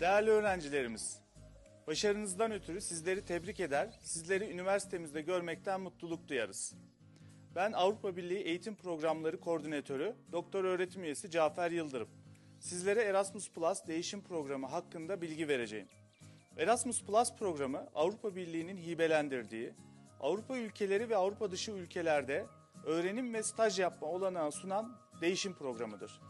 Değerli öğrencilerimiz, başarınızdan ötürü sizleri tebrik eder, sizleri üniversitemizde görmekten mutluluk duyarız. Ben Avrupa Birliği Eğitim Programları Koordinatörü, Doktor Öğretim Üyesi Cafer Yıldırım. Sizlere Erasmus Plus değişim programı hakkında bilgi vereceğim. Erasmus Plus programı Avrupa Birliği'nin hibelendirdiği, Avrupa ülkeleri ve Avrupa dışı ülkelerde öğrenim ve staj yapma olanağı sunan değişim programıdır.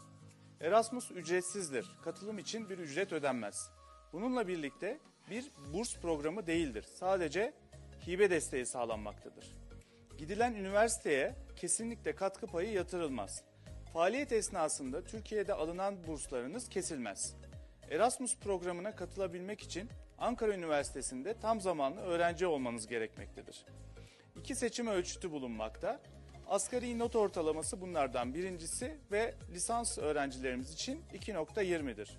Erasmus ücretsizdir. Katılım için bir ücret ödenmez. Bununla birlikte bir burs programı değildir. Sadece hibe desteği sağlanmaktadır. Gidilen üniversiteye kesinlikle katkı payı yatırılmaz. Faaliyet esnasında Türkiye'de alınan burslarınız kesilmez. Erasmus programına katılabilmek için Ankara Üniversitesi'nde tam zamanlı öğrenci olmanız gerekmektedir. İki seçim ölçütü bulunmakta. Asgari not ortalaması bunlardan birincisi ve lisans öğrencilerimiz için 2.20'dir.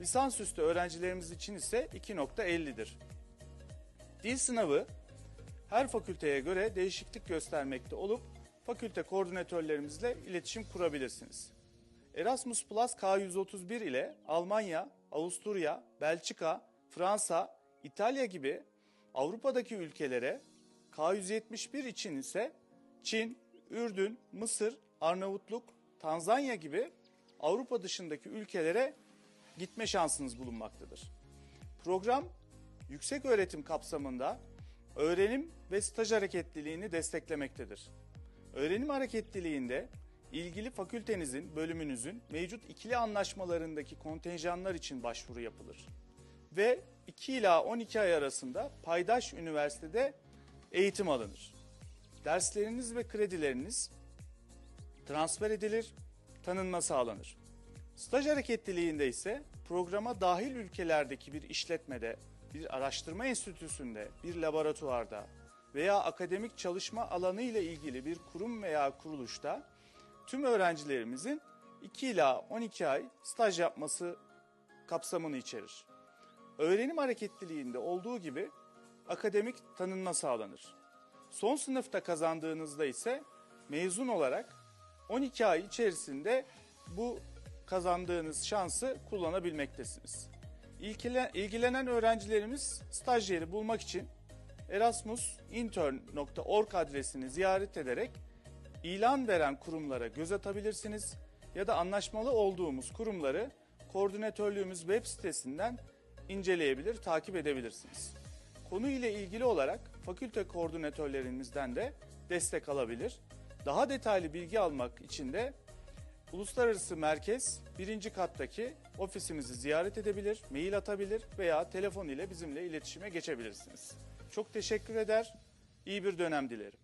Lisansüstü öğrencilerimiz için ise 2.50'dir. Dil sınavı her fakülteye göre değişiklik göstermekte olup fakülte koordinatörlerimizle iletişim kurabilirsiniz. Erasmus Plus K131 ile Almanya, Avusturya, Belçika, Fransa, İtalya gibi Avrupa'daki ülkelere K171 için ise Çin, Ürdün, Mısır, Arnavutluk, Tanzanya gibi Avrupa dışındaki ülkelere gitme şansınız bulunmaktadır. Program yüksek öğretim kapsamında öğrenim ve staj hareketliliğini desteklemektedir. Öğrenim hareketliliğinde ilgili fakültenizin, bölümünüzün mevcut ikili anlaşmalarındaki kontenjanlar için başvuru yapılır. Ve 2 ila 12 ay arasında paydaş üniversitede eğitim alınır. Dersleriniz ve kredileriniz transfer edilir, tanınma sağlanır. Staj hareketliliğinde ise programa dahil ülkelerdeki bir işletmede, bir araştırma enstitüsünde, bir laboratuvarda veya akademik çalışma alanı ile ilgili bir kurum veya kuruluşta tüm öğrencilerimizin 2 ila 12 ay staj yapması kapsamını içerir. Öğrenim hareketliliğinde olduğu gibi akademik tanınma sağlanır. Son sınıfta kazandığınızda ise mezun olarak 12 ay içerisinde bu kazandığınız şansı kullanabilmektesiniz. İlgile- İlgilenen öğrencilerimiz staj yeri bulmak için erasmusintern.org adresini ziyaret ederek ilan veren kurumlara göz atabilirsiniz ya da anlaşmalı olduğumuz kurumları koordinatörlüğümüz web sitesinden inceleyebilir, takip edebilirsiniz. Konu ile ilgili olarak fakülte koordinatörlerimizden de destek alabilir. Daha detaylı bilgi almak için de Uluslararası Merkez birinci kattaki ofisimizi ziyaret edebilir, mail atabilir veya telefon ile bizimle iletişime geçebilirsiniz. Çok teşekkür eder, iyi bir dönem dilerim.